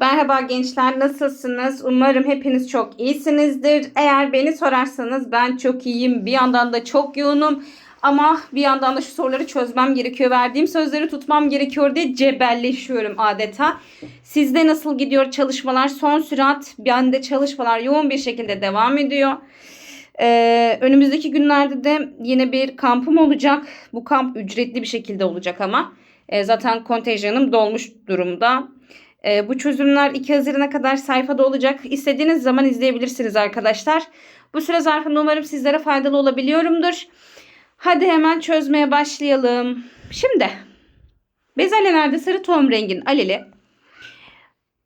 Merhaba gençler nasılsınız? Umarım hepiniz çok iyisinizdir. Eğer beni sorarsanız ben çok iyiyim. Bir yandan da çok yoğunum. Ama bir yandan da şu soruları çözmem gerekiyor. Verdiğim sözleri tutmam gerekiyor diye cebelleşiyorum adeta. Sizde nasıl gidiyor çalışmalar? Son sürat bende çalışmalar yoğun bir şekilde devam ediyor. Ee, önümüzdeki günlerde de yine bir kampım olacak. Bu kamp ücretli bir şekilde olacak ama. Ee, zaten kontenjanım dolmuş durumda. Ee, bu çözümler 2 Haziran'a kadar sayfada olacak. İstediğiniz zaman izleyebilirsiniz arkadaşlar. Bu süre zarfında umarım sizlere faydalı olabiliyorumdur. Hadi hemen çözmeye başlayalım. Şimdi bezelyelerde sarı tohum rengin aleli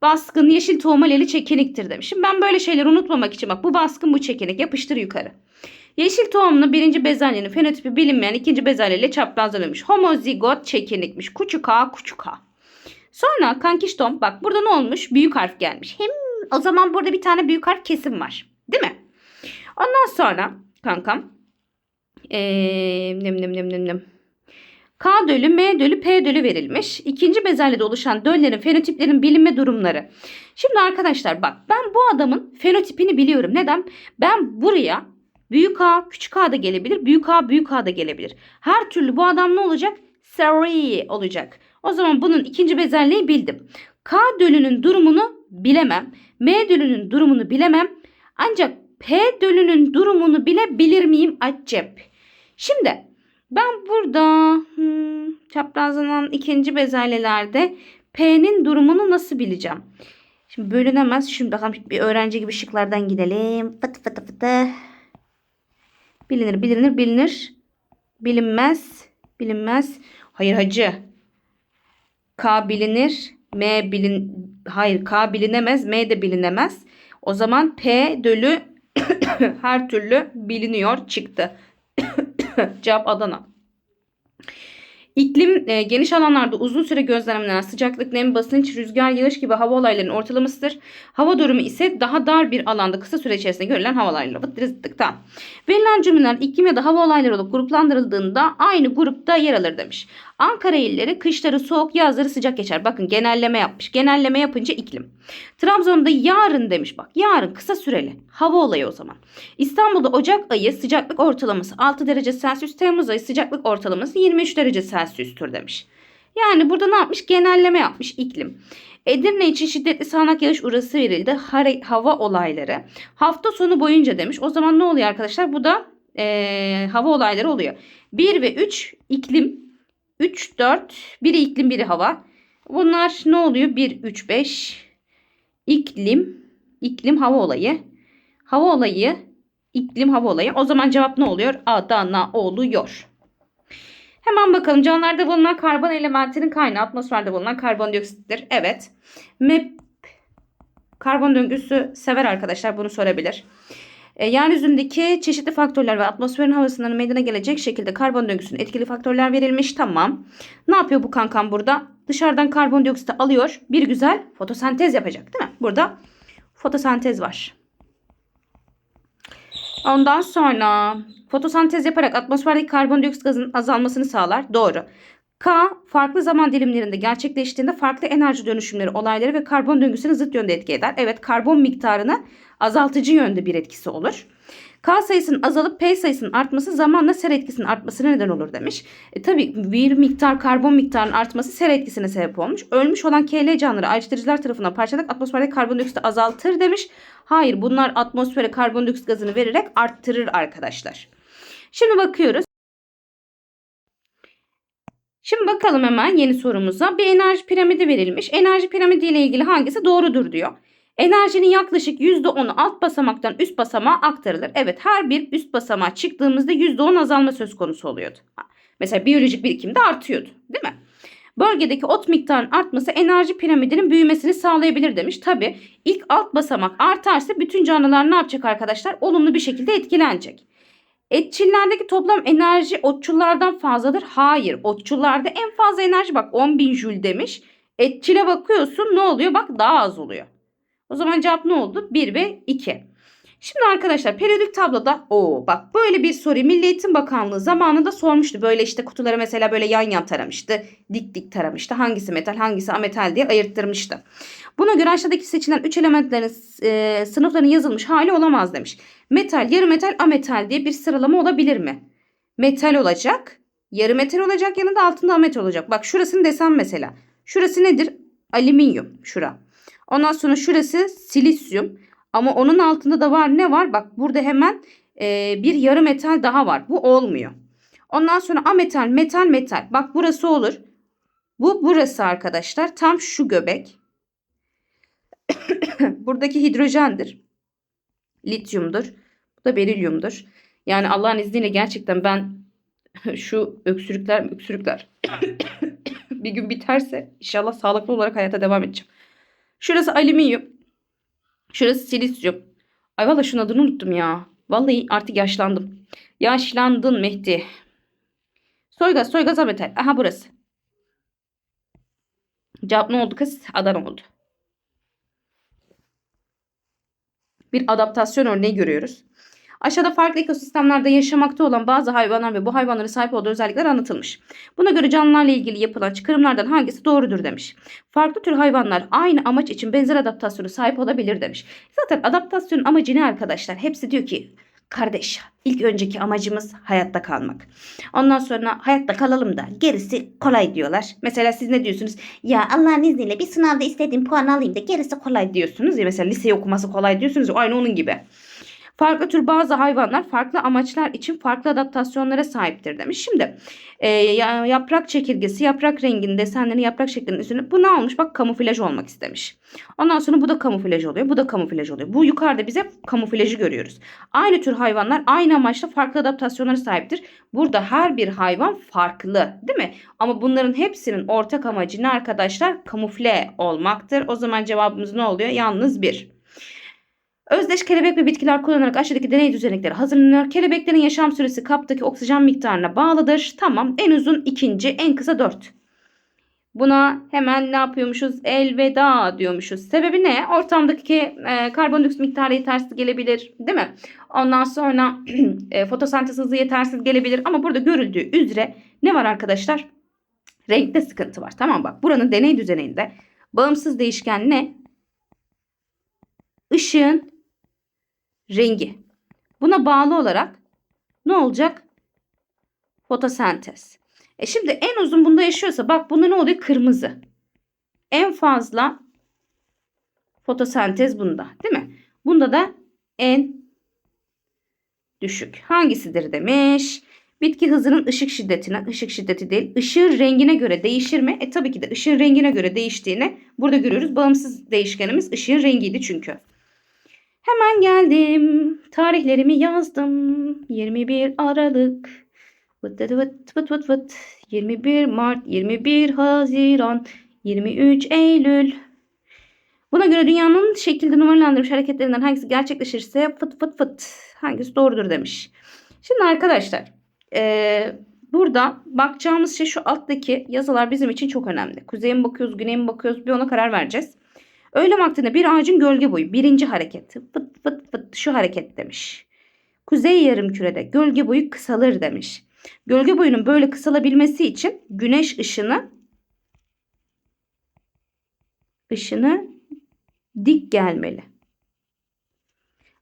baskın yeşil tohum aleli çekiniktir demişim. Ben böyle şeyleri unutmamak için bak bu baskın bu çekinik yapıştır yukarı. Yeşil tohumlu birinci bezelyenin fenotipi bilinmeyen ikinci bezelyeyle çaprazlanıyormuş. Homozigot çekinikmiş. Küçük a küçük a. Sonra kankiştom bak burada ne olmuş? Büyük harf gelmiş. Hem o zaman burada bir tane büyük harf kesim var. Değil mi? Ondan sonra kankam ee, nem nem nem nem. K dölü, M dölü, P dölü verilmiş. İkinci bezelyede oluşan döllerin fenotiplerin bilinme durumları. Şimdi arkadaşlar bak ben bu adamın fenotipini biliyorum. Neden? Ben buraya büyük A, küçük A da gelebilir. Büyük A, büyük A da gelebilir. Her türlü bu adam ne olacak? Seri olacak. O zaman bunun ikinci bezelyeyi bildim. K dölünün durumunu bilemem. M dölünün durumunu bilemem. Ancak P dölünün durumunu bilebilir miyim? Acep. Şimdi ben burada hmm, çaprazlanan ikinci bezelyelerde P'nin durumunu nasıl bileceğim? Şimdi bölünemez. Şimdi bakalım bir öğrenci gibi şıklardan gidelim. Fıtı fıtı fıtı. Bilinir, bilinir, bilinir. Bilinmez, bilinmez. Hayır hacı. K bilinir, M bilin hayır K bilinemez, M de bilinemez. O zaman P dölü her türlü biliniyor çıktı. Cevap Adana. İklim e, geniş alanlarda uzun süre gözlemlenen sıcaklık, nem, basınç, rüzgar, yağış gibi hava olaylarının ortalamasıdır. Hava durumu ise daha dar bir alanda kısa süre içerisinde görülen hava olayları. Vıttırızdıktan. Verilen cümleler iklim ya da hava olayları olup gruplandırıldığında aynı grupta yer alır demiş. Ankara illeri kışları soğuk, yazları sıcak geçer. Bakın genelleme yapmış. Genelleme yapınca iklim. Trabzon'da yarın demiş bak. Yarın kısa süreli. Hava olayı o zaman. İstanbul'da Ocak ayı sıcaklık ortalaması 6 derece Celsius. Temmuz ayı sıcaklık ortalaması 23 derece Celsius'tur demiş. Yani burada ne yapmış? Genelleme yapmış iklim. Edirne için şiddetli sağanak yağış urası verildi. Hare, hava olayları. Hafta sonu boyunca demiş. O zaman ne oluyor arkadaşlar? Bu da ee, hava olayları oluyor. 1 ve 3 iklim. 3, 4. Biri iklim, biri hava. Bunlar ne oluyor? 1, 3, 5. İklim, iklim hava olayı. Hava olayı, iklim hava olayı. O zaman cevap ne oluyor? Adana oluyor. Hemen bakalım canlılarda bulunan karbon elementinin kaynağı atmosferde bulunan karbondioksittir. Evet. MEP karbon döngüsü sever arkadaşlar bunu sorabilir. E, yeryüzündeki çeşitli faktörler ve atmosferin havasından meydana gelecek şekilde karbon döngüsünün etkili faktörler verilmiş. Tamam. Ne yapıyor bu kankam burada? Dışarıdan karbondioksiti alıyor. Bir güzel fotosentez yapacak değil mi? Burada fotosentez var. Ondan sonra fotosentez yaparak atmosferdeki karbondioksit gazının azalmasını sağlar. Doğru. K farklı zaman dilimlerinde gerçekleştiğinde farklı enerji dönüşümleri, olayları ve karbon döngüsüne zıt yönde etki eder. Evet karbon miktarını azaltıcı yönde bir etkisi olur. K sayısının azalıp P sayısının artması zamanla ser etkisinin artmasına neden olur demiş. E, tabii bir miktar karbon miktarının artması ser etkisine sebep olmuş. Ölmüş olan KL canlıları ayrıştırıcılar tarafından parçalarak atmosferdeki karbondioksiti azaltır demiş. Hayır bunlar atmosfere karbondioksit gazını vererek arttırır arkadaşlar. Şimdi bakıyoruz. Şimdi bakalım hemen yeni sorumuza. Bir enerji piramidi verilmiş. Enerji piramidi ile ilgili hangisi doğrudur diyor. Enerjinin yaklaşık %10'u alt basamaktan üst basamağa aktarılır. Evet her bir üst basamağa çıktığımızda %10 azalma söz konusu oluyordu. Mesela biyolojik birikimde artıyordu değil mi? Bölgedeki ot miktarının artması enerji piramidinin büyümesini sağlayabilir demiş. Tabi ilk alt basamak artarsa bütün canlılar ne yapacak arkadaşlar? Olumlu bir şekilde etkilenecek. Etçillerdeki toplam enerji otçullardan fazladır. Hayır. Otçullarda en fazla enerji bak 10.000 jül demiş. Etçile bakıyorsun ne oluyor? Bak daha az oluyor. O zaman cevap ne oldu? 1 ve 2. Şimdi arkadaşlar periyodik tabloda o bak böyle bir soruyu Milli Eğitim Bakanlığı zamanında sormuştu. Böyle işte kutuları mesela böyle yan yan taramıştı. Dik dik taramıştı. Hangisi metal hangisi ametal diye ayırttırmıştı. Buna göre aşağıdaki seçilen 3 elementlerin e, sınıfların yazılmış hali olamaz demiş. Metal, yarı metal, ametal diye bir sıralama olabilir mi? Metal olacak. Yarı metal olacak yanında altında ametal olacak. Bak şurasını desem mesela. Şurası nedir? Alüminyum şura. Ondan sonra şurası silisyum. Ama onun altında da var ne var? Bak burada hemen e, bir yarı metal daha var. Bu olmuyor. Ondan sonra ametal, metal, metal. Bak burası olur. Bu burası arkadaşlar. Tam şu göbek. Buradaki hidrojendir. Lityumdur. Bu da berilyumdur. Yani Allah'ın izniyle gerçekten ben şu öksürükler öksürükler bir gün biterse inşallah sağlıklı olarak hayata devam edeceğim. Şurası alüminyum. Şurası silisyum. Ay valla şunun adını unuttum ya. Vallahi artık yaşlandım. Yaşlandın Mehdi. Soygaz, soygaz ametal. Aha burası. Cevap ne oldu kız? Adana oldu. Bir adaptasyon örneği görüyoruz. Aşağıda farklı ekosistemlerde yaşamakta olan bazı hayvanlar ve bu hayvanların sahip olduğu özellikler anlatılmış. Buna göre canlılarla ilgili yapılan çıkarımlardan hangisi doğrudur demiş. Farklı tür hayvanlar aynı amaç için benzer adaptasyona sahip olabilir demiş. Zaten adaptasyonun amacı ne arkadaşlar? Hepsi diyor ki kardeş ilk önceki amacımız hayatta kalmak. Ondan sonra hayatta kalalım da gerisi kolay diyorlar. Mesela siz ne diyorsunuz? Ya Allah'ın izniyle bir sınavda istediğim puan alayım da gerisi kolay diyorsunuz ya. Mesela liseyi okuması kolay diyorsunuz aynı onun gibi. Farklı tür bazı hayvanlar farklı amaçlar için farklı adaptasyonlara sahiptir demiş. Şimdi e, yaprak çekirgesi yaprak renginin desenlerini yaprak şeklinin üstüne bu ne olmuş? Bak kamuflaj olmak istemiş. Ondan sonra bu da kamuflaj oluyor. Bu da kamuflaj oluyor. Bu yukarıda bize kamuflajı görüyoruz. Aynı tür hayvanlar aynı amaçla farklı adaptasyonlara sahiptir. Burada her bir hayvan farklı değil mi? Ama bunların hepsinin ortak amacı ne arkadaşlar? Kamufle olmaktır. O zaman cevabımız ne oluyor? Yalnız bir. Özdeş kelebek ve bitkiler kullanarak aşağıdaki deney düzenekleri hazırlanıyor. Kelebeklerin yaşam süresi kaptaki oksijen miktarına bağlıdır. Tamam en uzun ikinci en kısa dört. Buna hemen ne yapıyormuşuz? Elveda diyormuşuz. Sebebi ne? Ortamdaki e, karbondioksit miktarı yetersiz gelebilir değil mi? Ondan sonra e, fotosentez hızı yetersiz gelebilir. Ama burada görüldüğü üzere ne var arkadaşlar? Renkte sıkıntı var. Tamam bak buranın deney düzeninde bağımsız değişken ne? Işığın rengi. Buna bağlı olarak ne olacak? Fotosentez. E şimdi en uzun bunda yaşıyorsa bak bunda ne oluyor? Kırmızı. En fazla fotosentez bunda değil mi? Bunda da en düşük. Hangisidir demiş. Bitki hızının ışık şiddetine, ışık şiddeti değil, ışığın rengine göre değişir mi? E tabii ki de ışığın rengine göre değiştiğini burada görüyoruz. Bağımsız değişkenimiz ışığın rengiydi çünkü. Hemen geldim. Tarihlerimi yazdım. 21 Aralık. Vıt vıt vıt vıt vıt vıt. 21 Mart, 21 Haziran, 23 Eylül. Buna göre dünyanın şekilde numaralandırmış hareketlerinden hangisi gerçekleşirse fıt fıt fıt hangisi doğrudur demiş. Şimdi arkadaşlar ee, burada bakacağımız şey şu alttaki yazılar bizim için çok önemli. Kuzeye mi bakıyoruz, güneye mi bakıyoruz bir ona karar vereceğiz. Öğle vaktinde bir ağacın gölge boyu birinci hareket fıt fıt fıt şu hareket demiş. Kuzey yarım kürede gölge boyu kısalır demiş. Gölge boyunun böyle kısalabilmesi için güneş ışını ışını dik gelmeli.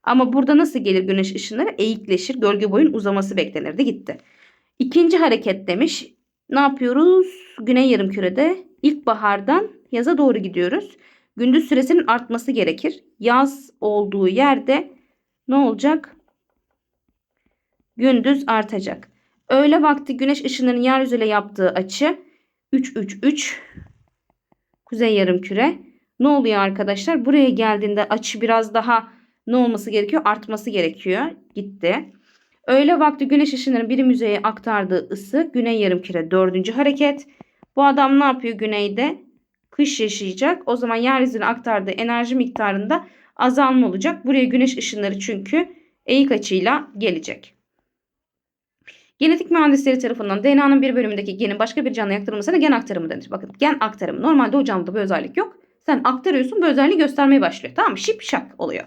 Ama burada nasıl gelir güneş ışınları? Eğikleşir. Gölge boyun uzaması beklenirdi. Gitti. İkinci hareket demiş. Ne yapıyoruz? Güney yarım kürede ilkbahardan yaza doğru gidiyoruz. Gündüz süresinin artması gerekir. Yaz olduğu yerde ne olacak? Gündüz artacak. Öğle vakti güneş ışınlarının yeryüzüyle yaptığı açı 3 3 3 kuzey yarım küre. Ne oluyor arkadaşlar? Buraya geldiğinde açı biraz daha ne olması gerekiyor? Artması gerekiyor. Gitti. Öğle vakti güneş ışınlarının bir yüzeye aktardığı ısı güney yarım küre dördüncü hareket. Bu adam ne yapıyor güneyde? Kış yaşayacak. O zaman yeryüzüne aktardığı enerji miktarında azalma olacak. Buraya güneş ışınları çünkü eğik açıyla gelecek. Genetik mühendisleri tarafından DNA'nın bir bölümündeki genin başka bir canlıya aktarılmasına gen aktarımı denir. Bakın gen aktarımı. Normalde o canlıda bu özellik yok. Sen aktarıyorsun bu özelliği göstermeye başlıyor. Tamam mı? Şip şak oluyor.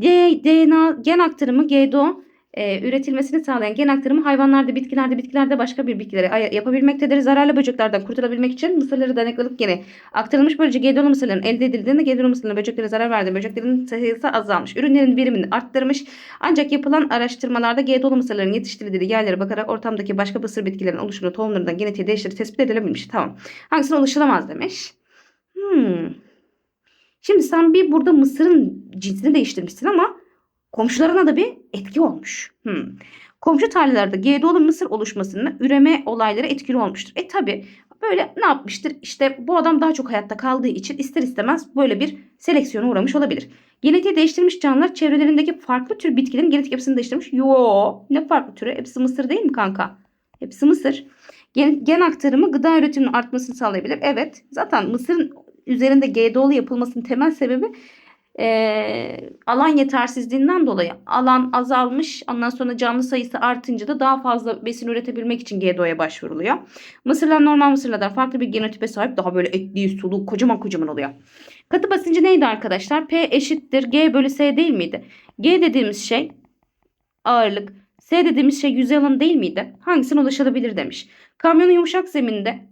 DNA gen aktarımı GDO e, üretilmesini sağlayan gen aktarımı hayvanlarda, bitkilerde, bitkilerde başka bir bitkilere yapabilmektedir. Zararlı böceklerden kurtulabilmek için mısırları dayanıklılık geni aktarılmış. Böylece GDO'lu mısırların elde edildiğinde GDO'lu mısırların böceklere zarar verdiği böceklerin sayısı azalmış. Ürünlerin verimini arttırmış. Ancak yapılan araştırmalarda GDO'lu mısırların yetiştirildiği yerlere bakarak ortamdaki başka mısır bitkilerin oluşumunu tohumlarından genetiği değiştirip tespit edilebilmiş. Tamam. Hangisine ulaşılamaz demiş. Hmm. Şimdi sen bir burada mısırın cinsini değiştirmişsin ama komşularına da bir etki olmuş. Hmm. Komşu tarlalarda GDO'lu mısır oluşmasının üreme olayları etkili olmuştur. E tabi böyle ne yapmıştır? İşte bu adam daha çok hayatta kaldığı için ister istemez böyle bir seleksiyona uğramış olabilir. Genetiği değiştirmiş canlılar çevrelerindeki farklı tür bitkilerin genetik yapısını değiştirmiş. Yo ne farklı türü? Hepsi mısır değil mi kanka? Hepsi mısır. Gen, gen aktarımı gıda üretiminin artmasını sağlayabilir. Evet zaten mısırın üzerinde GDO'lu yapılmasının temel sebebi eee, alan yetersizliğinden dolayı alan azalmış. Ondan sonra canlı sayısı artınca da daha fazla besin üretebilmek için GDO'ya başvuruluyor. Mısırlar normal mısırlardan farklı bir genotipe sahip. Daha böyle etli, sulu, kocaman kocaman oluyor. Katı basıncı neydi arkadaşlar? P eşittir G bölü S değil miydi? G dediğimiz şey ağırlık. S dediğimiz şey yüzey alanı değil miydi? Hangisine ulaşılabilir demiş. Kamyonun yumuşak zeminde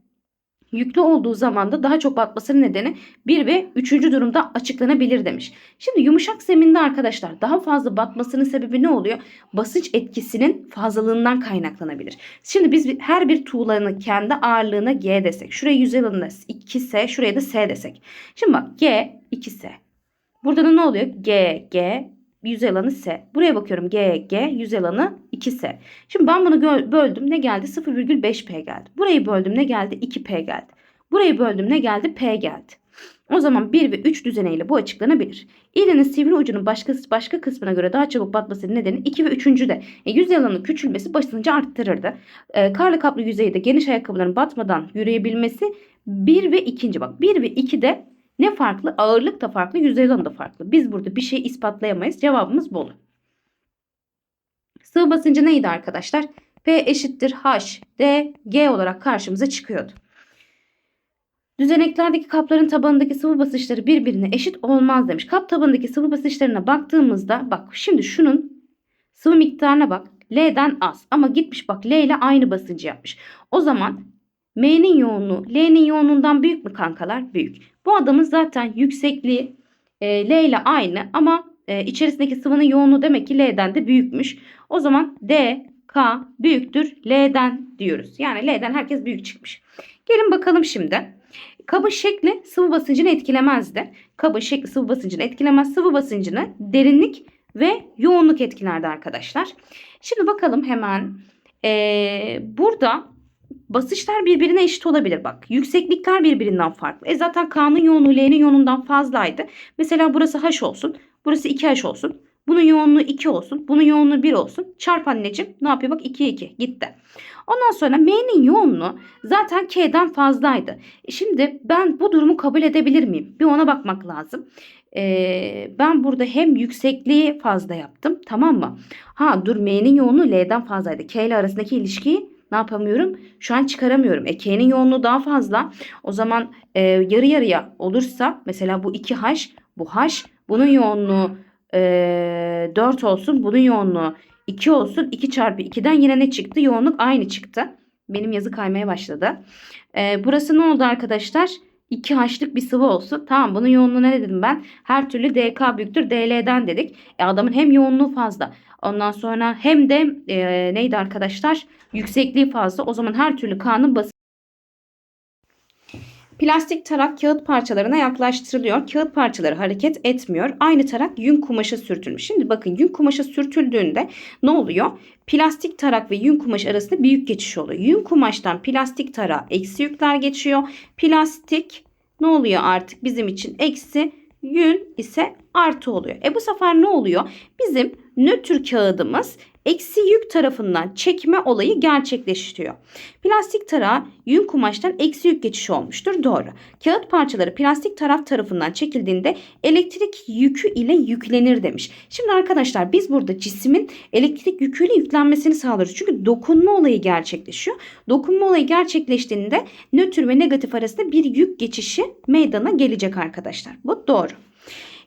yüklü olduğu zaman da daha çok batmasının nedeni 1 ve 3. durumda açıklanabilir demiş. Şimdi yumuşak zeminde arkadaşlar daha fazla batmasının sebebi ne oluyor? Basınç etkisinin fazlalığından kaynaklanabilir. Şimdi biz her bir tuğlanın kendi ağırlığına G desek. Şuraya yüzey alanına 2S, şuraya da S desek. Şimdi bak G 2S. Burada da ne oluyor? G, G, yüzey alanı S. Buraya bakıyorum G, G, yüzey alanı 2S. Şimdi ben bunu böldüm ne geldi? 0,5P geldi. Burayı böldüm ne geldi? 2P geldi. Burayı böldüm ne geldi? P geldi. O zaman 1 ve 3 düzeneyle bu açıklanabilir. İğnenin sivri ucunun başka, başka kısmına göre daha çabuk batmasının nedeni 2 ve 3. de e, yüzey alanının küçülmesi basıncı arttırırdı. E, karlı kaplı yüzeyde geniş ayakkabıların batmadan yürüyebilmesi 1 ve 2. bak 1 ve 2 de ne farklı? Ağırlık da farklı, yüzey alanı da farklı. Biz burada bir şey ispatlayamayız. Cevabımız bolu. Sıvı basıncı neydi arkadaşlar? P eşittir H, D, G olarak karşımıza çıkıyordu. Düzeneklerdeki kapların tabanındaki sıvı basınçları birbirine eşit olmaz demiş. Kap tabanındaki sıvı basınçlarına baktığımızda bak şimdi şunun sıvı miktarına bak. L'den az ama gitmiş bak L ile aynı basıncı yapmış. O zaman M'nin yoğunluğu L'nin yoğunluğundan büyük mü kankalar? Büyük. Bu adamın zaten yüksekliği e, L ile aynı ama e, içerisindeki sıvının yoğunluğu demek ki L'den de büyükmüş. O zaman D, K büyüktür L'den diyoruz. Yani L'den herkes büyük çıkmış. Gelin bakalım şimdi. Kabın şekli sıvı basıncını etkilemezdi. Kabın şekli sıvı basıncını etkilemez. Sıvı basıncını derinlik ve yoğunluk etkilerdi arkadaşlar. Şimdi bakalım hemen. Ee, burada basınçlar birbirine eşit olabilir bak. Yükseklikler birbirinden farklı. E zaten K'nın yoğunluğu L'nin yoğunluğundan fazlaydı. Mesela burası H olsun. Burası 2H olsun. Bunun yoğunluğu 2 olsun. Bunun yoğunluğu 1 olsun. Çarp anneciğim. Ne yapıyor? Bak 2'ye 2 gitti. Ondan sonra M'nin yoğunluğu zaten K'den fazlaydı. E Şimdi ben bu durumu kabul edebilir miyim? Bir ona bakmak lazım. Ee, ben burada hem yüksekliği fazla yaptım. Tamam mı? Ha dur M'nin yoğunluğu L'den fazlaydı. K ile arasındaki ilişkiyi ne yapamıyorum? Şu an çıkaramıyorum. E yoğunluğu daha fazla. O zaman e, yarı yarıya olursa mesela bu 2H, bu H, bunun yoğunluğu e, 4 olsun. Bunun yoğunluğu 2 olsun. 2 çarpı 2'den yine ne çıktı? Yoğunluk aynı çıktı. Benim yazı kaymaya başladı. E, burası ne oldu arkadaşlar? 2H'lık bir sıvı olsun. Tamam bunun yoğunluğu ne dedim ben? Her türlü DK büyüktür DL'den dedik. E, adamın hem yoğunluğu fazla. Ondan sonra hem de e, neydi arkadaşlar? Yüksekliği fazla. O zaman her türlü K'nın basıncı Plastik tarak kağıt parçalarına yaklaştırılıyor. Kağıt parçaları hareket etmiyor. Aynı tarak yün kumaşa sürtülmüş. Şimdi bakın yün kumaşa sürtüldüğünde ne oluyor? Plastik tarak ve yün kumaş arasında büyük geçiş oluyor. Yün kumaştan plastik tarağa eksi yükler geçiyor. Plastik ne oluyor artık bizim için? Eksi yün ise artı oluyor. E bu sefer ne oluyor? Bizim nötr kağıdımız eksi yük tarafından çekme olayı gerçekleştiriyor. Plastik tarağa yün kumaştan eksi yük geçişi olmuştur. Doğru. Kağıt parçaları plastik taraf tarafından çekildiğinde elektrik yükü ile yüklenir demiş. Şimdi arkadaşlar biz burada cismin elektrik yüküyle yüklenmesini sağlıyoruz. Çünkü dokunma olayı gerçekleşiyor. Dokunma olayı gerçekleştiğinde nötr ve negatif arasında bir yük geçişi meydana gelecek arkadaşlar. Bu doğru.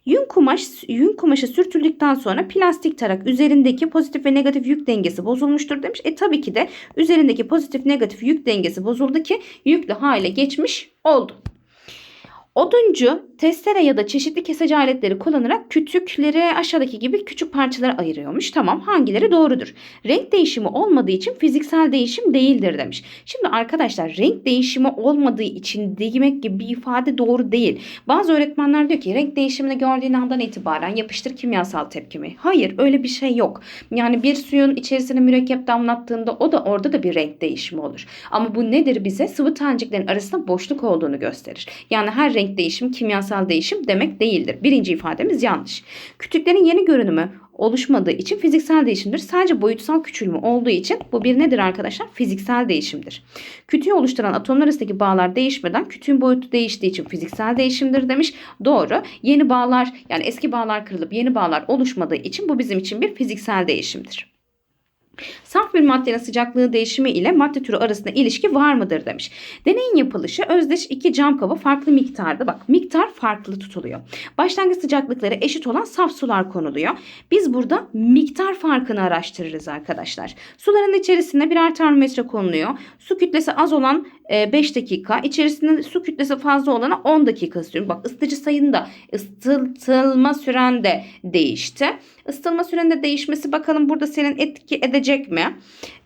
Yün kumaş yün kumaşı sürtüldükten sonra plastik tarak üzerindeki pozitif ve negatif yük dengesi bozulmuştur demiş. E tabii ki de üzerindeki pozitif negatif yük dengesi bozuldu ki yüklü hale geçmiş oldu. Oduncu testere ya da çeşitli kesici aletleri kullanarak kütükleri aşağıdaki gibi küçük parçalara ayırıyormuş. Tamam hangileri doğrudur? Renk değişimi olmadığı için fiziksel değişim değildir demiş. Şimdi arkadaşlar renk değişimi olmadığı için demek gibi bir ifade doğru değil. Bazı öğretmenler diyor ki renk değişimini gördüğün andan itibaren yapıştır kimyasal tepkimi. Hayır öyle bir şey yok. Yani bir suyun içerisine mürekkep damlattığında o da orada da bir renk değişimi olur. Ama bu nedir bize? Sıvı taneciklerin arasında boşluk olduğunu gösterir. Yani her renk değişim kimyasal değişim demek değildir. Birinci ifademiz yanlış. Kütüklerin yeni görünümü oluşmadığı için fiziksel değişimdir. Sadece boyutsal küçülme olduğu için bu bir nedir arkadaşlar? Fiziksel değişimdir. Kütüğü oluşturan atomlar arasındaki bağlar değişmeden kütüğün boyutu değiştiği için fiziksel değişimdir demiş. Doğru. Yeni bağlar yani eski bağlar kırılıp yeni bağlar oluşmadığı için bu bizim için bir fiziksel değişimdir. Saf bir maddenin sıcaklığı değişimi ile madde türü arasında ilişki var mıdır demiş. Deneyin yapılışı özdeş iki cam kaba farklı miktarda bak miktar farklı tutuluyor. Başlangıç sıcaklıkları eşit olan saf sular konuluyor. Biz burada miktar farkını araştırırız arkadaşlar. Suların içerisinde birer termometre konuluyor. Su kütlesi az olan 5 dakika, içerisinde su kütlesi fazla olana 10 dakika istiyorum. Bak ısıtıcı sayında ısıtılma süren de değişti. Isıtılma sürende değişmesi bakalım burada senin etki edecek mi?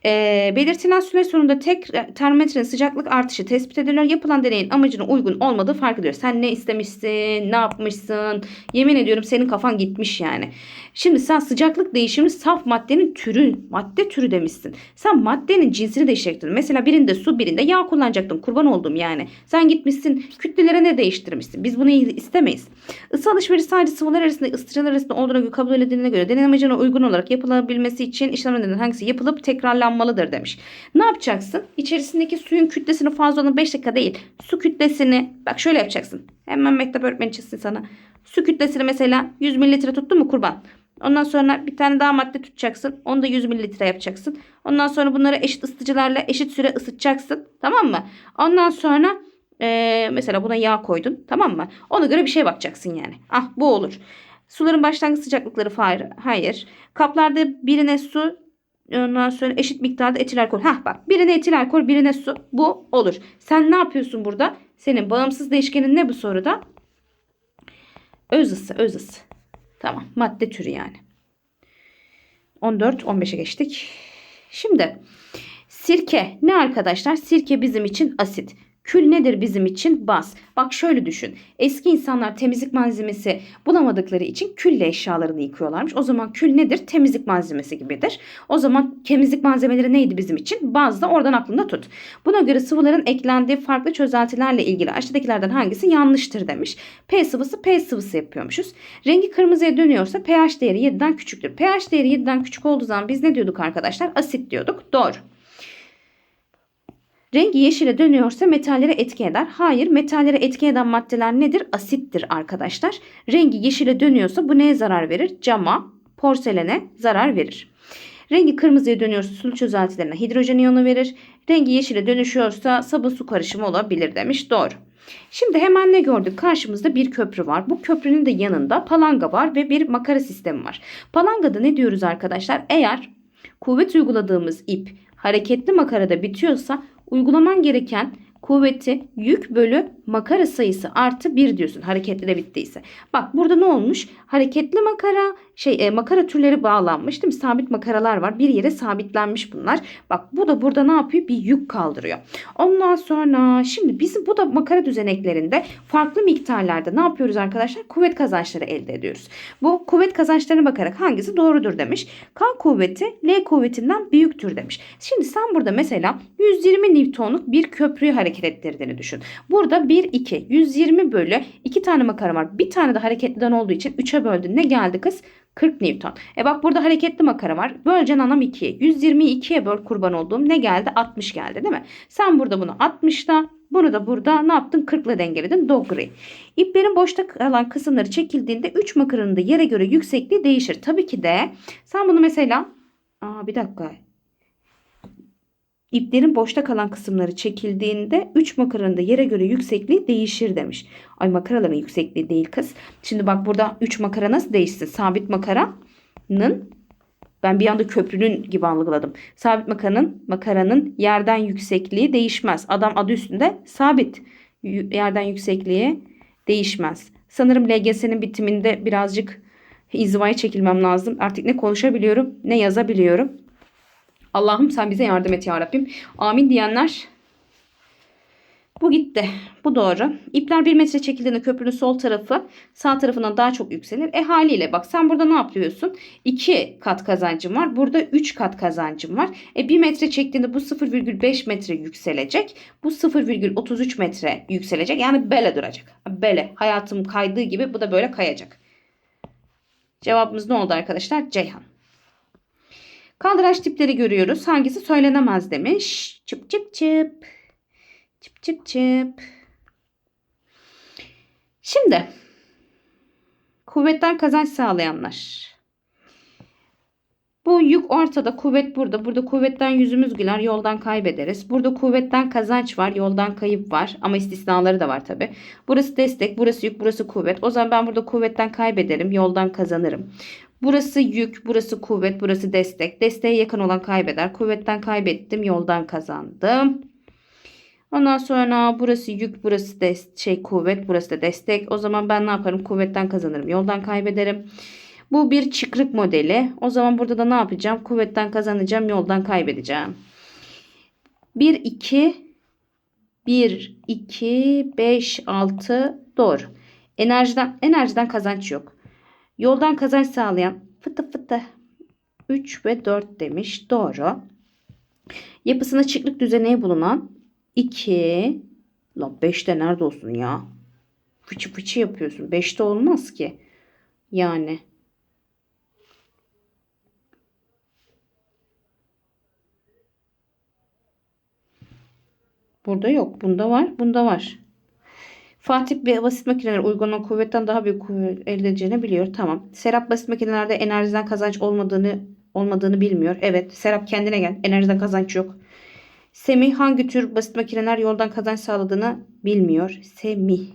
E, belirtilen süre sonunda tek termometrenin sıcaklık artışı tespit edilir. Yapılan deneyin amacına uygun olmadığı fark ediliyor. Sen ne istemişsin, ne yapmışsın? Yemin ediyorum senin kafan gitmiş yani. Şimdi sen sıcaklık değişimini saf maddenin türü, madde türü demişsin. Sen maddenin cinsini değiştirdin. Mesela birinde su, birinde yağ kullanacaktın. Kurban oldum yani. Sen gitmişsin kütlelere ne değiştirmişsin? Biz bunu istemeyiz. Isı alışverişi sadece sıvılar arasında ısıtıcılar arasında olduğuna göre kabul edildiğine göre deney amacına uygun olarak yapılabilmesi için işlemlerden hangisi yapılıp tekrarlanmalıdır demiş. Ne yapacaksın? İçerisindeki suyun kütlesini fazla olan 5 dakika değil. Su kütlesini bak şöyle yapacaksın. Hemen mektep öğretmeni çizsin sana. Su kütlesini mesela 100 mililitre tuttu mu kurban? Ondan sonra bir tane daha madde tutacaksın. Onu da 100 mililitre yapacaksın. Ondan sonra bunları eşit ısıtıcılarla eşit süre ısıtacaksın. Tamam mı? Ondan sonra ee, mesela buna yağ koydun. Tamam mı? Ona göre bir şey bakacaksın yani. Ah bu olur. Suların başlangıç sıcaklıkları hayır. hayır. Kaplarda birine su ondan sonra eşit miktarda etil alkol. Hah bak birine etil alkol birine su. Bu olur. Sen ne yapıyorsun burada? Senin bağımsız değişkenin ne bu soruda? Öz ısı, öz ısı. Tamam. Madde türü yani. 14, 15'e geçtik. Şimdi sirke ne arkadaşlar? Sirke bizim için asit. Kül nedir bizim için? Baz. Bak şöyle düşün. Eski insanlar temizlik malzemesi bulamadıkları için külle eşyalarını yıkıyorlarmış. O zaman kül nedir? Temizlik malzemesi gibidir. O zaman temizlik malzemeleri neydi bizim için? Baz da oradan aklında tut. Buna göre sıvıların eklendiği farklı çözeltilerle ilgili aşağıdakilerden hangisi yanlıştır demiş. P sıvısı P sıvısı yapıyormuşuz. Rengi kırmızıya dönüyorsa pH değeri 7'den küçüktür. pH değeri 7'den küçük olduğu zaman biz ne diyorduk arkadaşlar? Asit diyorduk. Doğru. Rengi yeşile dönüyorsa metallere etki eder. Hayır metallere etki eden maddeler nedir? Asittir arkadaşlar. Rengi yeşile dönüyorsa bu neye zarar verir? Cama, porselene zarar verir. Rengi kırmızıya dönüyorsa sulu çözeltilerine hidrojen iyonu verir. Rengi yeşile dönüşüyorsa sabun su karışımı olabilir demiş. Doğru. Şimdi hemen ne gördük? Karşımızda bir köprü var. Bu köprünün de yanında palanga var ve bir makara sistemi var. Palangada ne diyoruz arkadaşlar? Eğer kuvvet uyguladığımız ip hareketli makarada bitiyorsa uygulaman gereken kuvveti yük bölü makara sayısı artı 1 diyorsun hareketli de bittiyse. Bak burada ne olmuş? Hareketli makara şey e, makara türleri bağlanmış değil mi? Sabit makaralar var. Bir yere sabitlenmiş bunlar. Bak bu da burada ne yapıyor? Bir yük kaldırıyor. Ondan sonra şimdi bizim bu da makara düzeneklerinde farklı miktarlarda ne yapıyoruz arkadaşlar? Kuvvet kazançları elde ediyoruz. Bu kuvvet kazançlarına bakarak hangisi doğrudur demiş. K kuvveti L kuvvetinden büyüktür demiş. Şimdi sen burada mesela 120 Newton'luk bir köprüyü hareket ettirdiğini düşün. Burada 1 2 120 bölü 2 tane makara var. Bir tane de hareketliden olduğu için 3'e böldün. Ne geldi kız? 40 Newton. E bak burada hareketli makara var. Bölcen anam 2'ye. 120'yi 2'ye böl kurban olduğum ne geldi? 60 geldi değil mi? Sen burada bunu 60'da bunu da burada ne yaptın? 40 ile dengeledin. Dogri. İplerin boşta kalan kısımları çekildiğinde 3 makaranın da yere göre yüksekliği değişir. Tabii ki de sen bunu mesela Aa, bir dakika İplerin boşta kalan kısımları çekildiğinde 3 makaranın da yere göre yüksekliği değişir demiş. Ay makaraların yüksekliği değil kız. Şimdi bak burada 3 makara nasıl değişsin? Sabit makaranın ben bir anda köprünün gibi algıladım. Sabit makaranın, makaranın yerden yüksekliği değişmez. Adam adı üstünde sabit. Yerden yüksekliği değişmez. Sanırım LGS'nin bitiminde birazcık inzivaya çekilmem lazım. Artık ne konuşabiliyorum ne yazabiliyorum. Allah'ım sen bize yardım et ya Rabbim. Amin diyenler bu gitti. Bu doğru. İpler bir metre çekildiğinde köprünün sol tarafı sağ tarafından daha çok yükselir. E haliyle bak sen burada ne yapıyorsun? 2 kat kazancım var. Burada 3 kat kazancım var. E 1 metre çektiğinde bu 0,5 metre yükselecek. Bu 0,33 metre yükselecek. Yani böyle duracak. Böyle. Hayatım kaydığı gibi bu da böyle kayacak. Cevabımız ne oldu arkadaşlar? Ceyhan. Kaldıraç tipleri görüyoruz. Hangisi söylenemez demiş. Çıp çıp çıp. Çıp çıp çıp. Şimdi kuvvetten kazanç sağlayanlar. Bu yük ortada, kuvvet burada. Burada kuvvetten yüzümüz güler, yoldan kaybederiz. Burada kuvvetten kazanç var, yoldan kayıp var. Ama istisnaları da var tabi. Burası destek, burası yük, burası kuvvet. O zaman ben burada kuvvetten kaybederim, yoldan kazanırım. Burası yük, burası kuvvet, burası destek. Desteğe yakın olan kaybeder. Kuvvetten kaybettim, yoldan kazandım. Ondan sonra burası yük, burası des şey kuvvet, burası da destek. O zaman ben ne yaparım? Kuvvetten kazanırım, yoldan kaybederim. Bu bir çıkrık modeli. O zaman burada da ne yapacağım? Kuvvetten kazanacağım, yoldan kaybedeceğim. 1 2 1 2 5 6 doğru. Enerjiden enerjiden kazanç yok. Yoldan kazanç sağlayan fıtı fıtı 3 ve 4 demiş. Doğru. Yapısına çıklık düzeneği bulunan 2 La 5'te nerede olsun ya? Fıçı fıçı yapıyorsun. 5'te olmaz ki. Yani. Burada yok. Bunda var. Bunda var. Fatih ve basit makineler uygulanan kuvvetten daha büyük kuvvet elde edeceğini biliyor. Tamam. Serap basit makinelerde enerjiden kazanç olmadığını olmadığını bilmiyor. Evet. Serap kendine gel. Enerjiden kazanç yok. Semih hangi tür basit makineler yoldan kazanç sağladığını bilmiyor. Semih.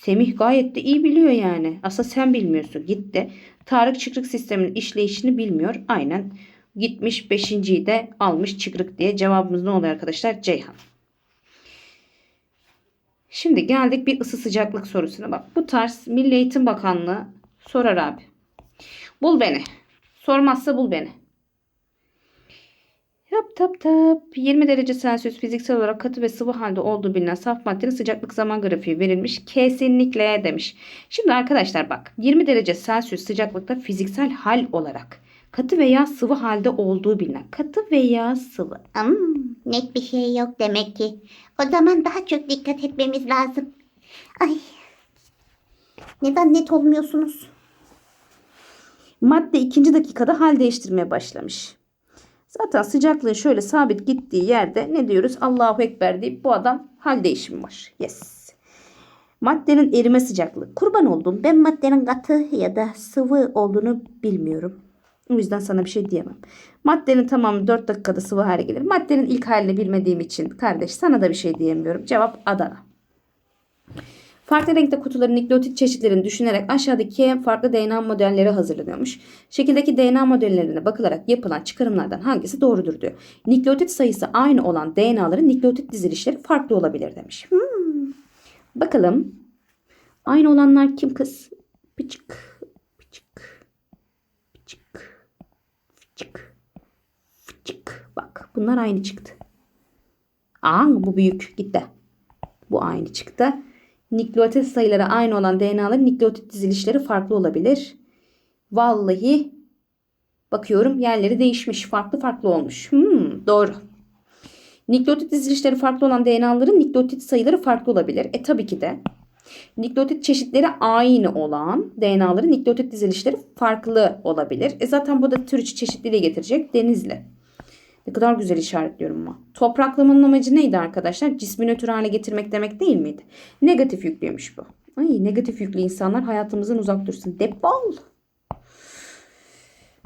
Semih gayet de iyi biliyor yani. Aslında sen bilmiyorsun. Gitti. Tarık çıkrık sisteminin işleyişini bilmiyor. Aynen. Gitmiş beşinciyi de almış çıkrık diye. Cevabımız ne oluyor arkadaşlar? Ceyhan. Şimdi geldik bir ısı sıcaklık sorusuna. Bak bu tarz Milli Eğitim Bakanlığı sorar abi. Bul beni. Sormazsa bul beni. Tap tap tap. 20 derece Celsius fiziksel olarak katı ve sıvı halde olduğu bilinen saf maddenin sıcaklık zaman grafiği verilmiş. Kesinlikle demiş. Şimdi arkadaşlar bak 20 derece Celsius sıcaklıkta fiziksel hal olarak katı veya sıvı halde olduğu bilinen katı veya sıvı. Hmm, net bir şey yok demek ki. O zaman daha çok dikkat etmemiz lazım. Ay. Neden net olmuyorsunuz? Madde ikinci dakikada hal değiştirmeye başlamış. Zaten sıcaklığın şöyle sabit gittiği yerde ne diyoruz? Allahu Ekber deyip bu adam hal değişimi var. Yes. Maddenin erime sıcaklığı. Kurban oldum. Ben maddenin katı ya da sıvı olduğunu bilmiyorum. O yüzden sana bir şey diyemem. Maddenin tamamı 4 dakikada sıvı hale gelir. Maddenin ilk halini bilmediğim için kardeş sana da bir şey diyemiyorum. Cevap Adana. Farklı renkte kutuların nükleotit çeşitlerini düşünerek aşağıdaki farklı DNA modelleri hazırlanıyormuş. Şekildeki DNA modellerine bakılarak yapılan çıkarımlardan hangisi doğrudur diyor. Nükleotit sayısı aynı olan DNA'ların nükleotit dizilişleri farklı olabilir demiş. Hmm. Bakalım. Aynı olanlar kim kız? Pıçık, pıçık, pıçık. Bak bunlar aynı çıktı. Aa bu büyük gitti. Bu aynı çıktı. Nükleotit sayıları aynı olan DNA'ların nükleotit dizilişleri farklı olabilir. Vallahi bakıyorum yerleri değişmiş. Farklı farklı olmuş. Hmm, doğru. Nükleotit dizilişleri farklı olan DNA'ların nükleotit sayıları farklı olabilir. E tabii ki de. Nükleotit çeşitleri aynı olan DNA'ların nükleotit dizilişleri farklı olabilir. E zaten bu da tür içi çeşitliliği getirecek. Denizli. Ne kadar güzel işaretliyorum ama. Topraklamanın amacı neydi arkadaşlar? Cismi nötr hale getirmek demek değil miydi? Negatif yüklüymüş bu. Ay negatif yüklü insanlar hayatımızdan uzak dursun. Defol.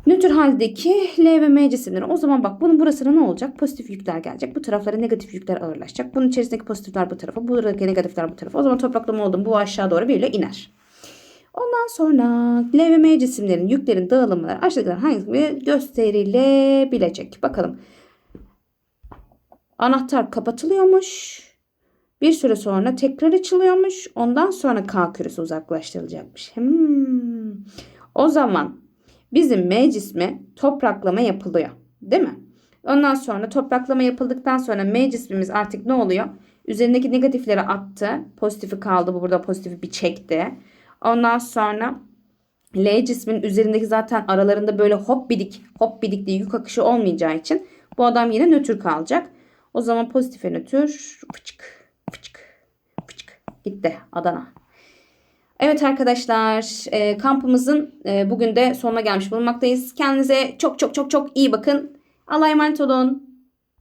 Nötr haldeki L ve M cisimleri. O zaman bak bunun burasına ne olacak? Pozitif yükler gelecek. Bu taraflara negatif yükler ağırlaşacak. Bunun içerisindeki pozitifler bu tarafa. Buradaki negatifler bu tarafa. O zaman topraklama oldu. mu Bu aşağı doğru böyle iner. Ondan sonra L ve M cisimlerin yüklerin dağılımları aşağıdakilerden hangisi gösterilebilecek. Bakalım. Anahtar kapatılıyormuş. Bir süre sonra tekrar açılıyormuş. Ondan sonra K küresi uzaklaştırılacakmış. Hmm. O zaman bizim M topraklama yapılıyor. Değil mi? Ondan sonra topraklama yapıldıktan sonra M artık ne oluyor? Üzerindeki negatifleri attı. Pozitifi kaldı. Bu burada pozitifi bir çekti. Ondan sonra L cismin üzerindeki zaten aralarında böyle hop bidik hop bidik diye yük akışı olmayacağı için bu adam yine nötr kalacak. O zaman pozitife nötr fıçık fıçık fıçık gitti Adana. Evet arkadaşlar e, kampımızın e, bugün de sonuna gelmiş bulunmaktayız. Kendinize çok çok çok çok iyi bakın. Allah'a emanet olun.